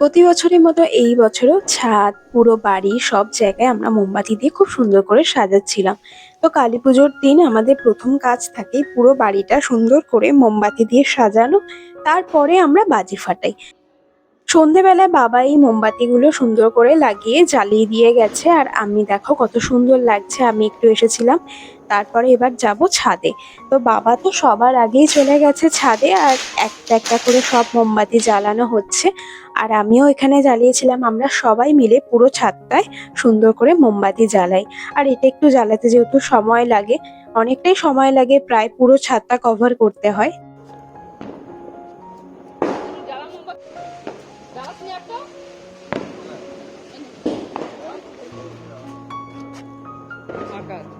প্রতি বছরের মতো এই বছরও ছাদ, পুরো বাড়ি সব জায়গায় আমরা মোমবাতি দিয়ে খুব সুন্দর করে সাজাচ্ছিলাম। তো কালী পুজোর দিন আমাদের প্রথম কাজ থাকে পুরো বাড়িটা সুন্দর করে মোমবাতি দিয়ে সাজানো, তারপরে আমরা বাজি ফাটাই। সন্ধেবেলায় বাবা এই মোমবাতিগুলো সুন্দর করে লাগিয়ে জ্বালিয়ে দিয়ে গেছে, আর আমি দেখো কত সুন্দর লাগছে, আমি একটু এসেছিলাম। তারপরে এবার যাব ছাদে। তো বাবা তো সবার আগেই চলে গেছে ছাদে আর একটা একটা করে সব মোমবাতি জ্বালানো হচ্ছে। আর আমিও এখানে জ্বালিয়েছিলাম, আমরা সবাই মিলে পুরো ছাদটায় সুন্দর করে মোমবাতি জ্বালাই। আর এটা একটু জ্বালাতে যেহেতু সময় লাগে, অনেকটাই সময় লাগে প্রায় পুরো ছাদটা কভার করতে হয়। আকাশ।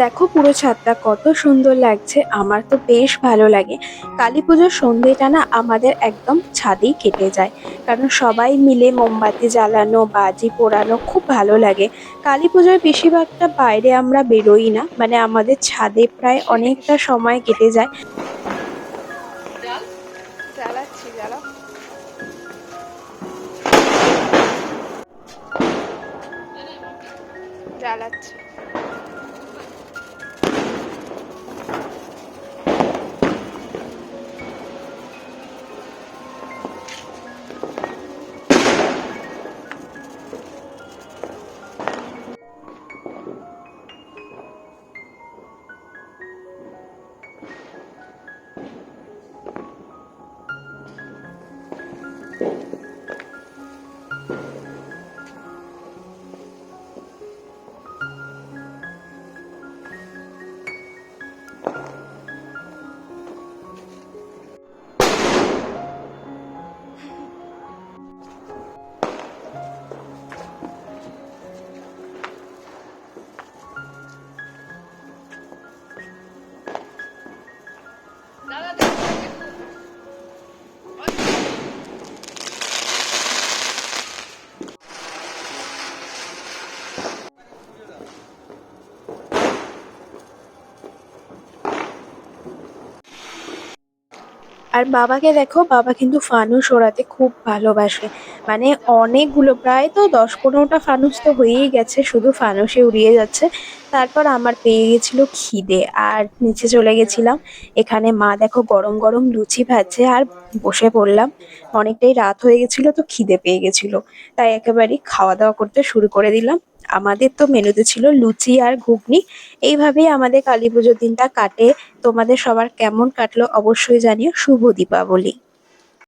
দেখো পুরো ছাদটা কত সুন্দর লাগছে, আমার তো বেশ ভালো লাগে। কালী পুজোর সন্ধ্যেটা না আমাদের একদম ছাদেই কেটে যায়, কারণ সবাই মিলে মোমবাতি জ্বালানো, বাজি পোড়ানো খুব ভালো লাগে। কালী পুজোর বেশিরভাগটা বাইরে আমরা বেরোই না মানে আমাদের ছাদে প্রায় অনেকটা সময় কেটে যায়। জ্বালাচ্ছি জ্বালা জ্বালাচ্ছি। আর বাবাকে দেখো, বাবা কিন্তু ফানুস ওড়াতে খুব ভালোবাসে। মানে অনেকগুলো, প্রায় তো দশ পনেরোটা ফানুস তো হয়েই গেছে, শুধু ফানুসে উড়িয়ে যাচ্ছে। তারপর আমার পেয়ে গেছিল খিদে, আর নিচে চলে গেছিলাম। এখানে মা দেখো গরম গরম লুচি ভাজছে, আর বসে পড়লাম। অনেকটাই রাত হয়ে গেছিল তো খিদে পেয়ে গেছিল। তাই একেবারেই খাওয়া দাওয়া করতে শুরু করে দিলাম। আমাদের তো মেনুতে ছিল লুচি আর ঘুগনি। এইভাবেই আমাদের কালী পুজোর দিনটা কাটে। তোমাদের সবার কেমন কাটলো অবশ্যই জানিও। শুভ দীপাবলি।